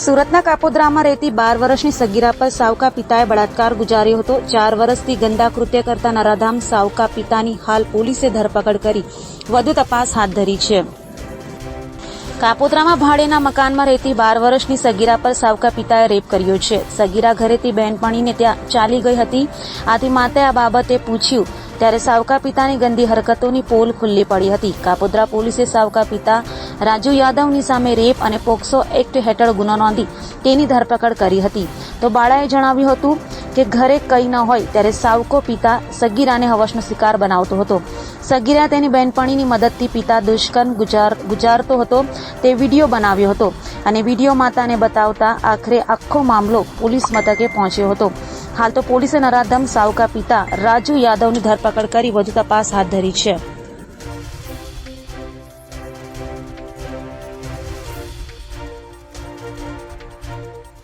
સુરતના કાપોદ્રામાં રહેતી બાર વર્ષની સગીરા પર સાવકા પિતાએ બળાત્કાર ગુજાર્યો હતો. ચાર વર્ષથી ગંદા કૃત્ય કરતા નરાધામ સાવકા પિતાની હાલ પોલીસે ધરપકડ કરી. વધુ તપાસ હાથ ધરી છે. કાપોદ્રામાં ભાડેના મકાનમાં રહેતી બાર વર્ષની સગીરા પર સાવકા પિતાએ રેપ કર્યો છે. સગીરા ઘરેથી બહેનપણીને ત્યાં ચાલી ગઈ હતી. આથી માતાએ આ બાબતે પૂછ્યું. ત્યારે સાવકા પિતાની ગંદી હરકતોની પોલ ખુલ્લી પડી હતી. કાપોદ્રા પોલીસે સાવકા પિતા રાજુ યાદવની સામે રેપ અને પોક્સો એક્ટ હેઠળ ગુનો નોંધી તેની ધરપકડ કરી હતી. તો બાળાએ જણાવ્યું હતું કે ઘરે કંઈ ન હોય ત્યારે સાવકો પિતા સગીરાને હવસનો શિકાર બનાવતો હતો. સગીરા તેની બહેનપણીની મદદથી પિતા દુષ્કર્મ ગુજાર, ગુજારતો હતો. તે વીડિયો બનાવ્યો હતો અને વીડિયો માતાને બતાવતા આખરે આખો મામલો પોલીસ મથકે પહોંચ્યો હતો. હાલ તો પોલીસે નરાધમ સાવકા પિતા રાજુ યાદવની ધરપકડ કરી વધુ તપાસ હાથ ધરી છે.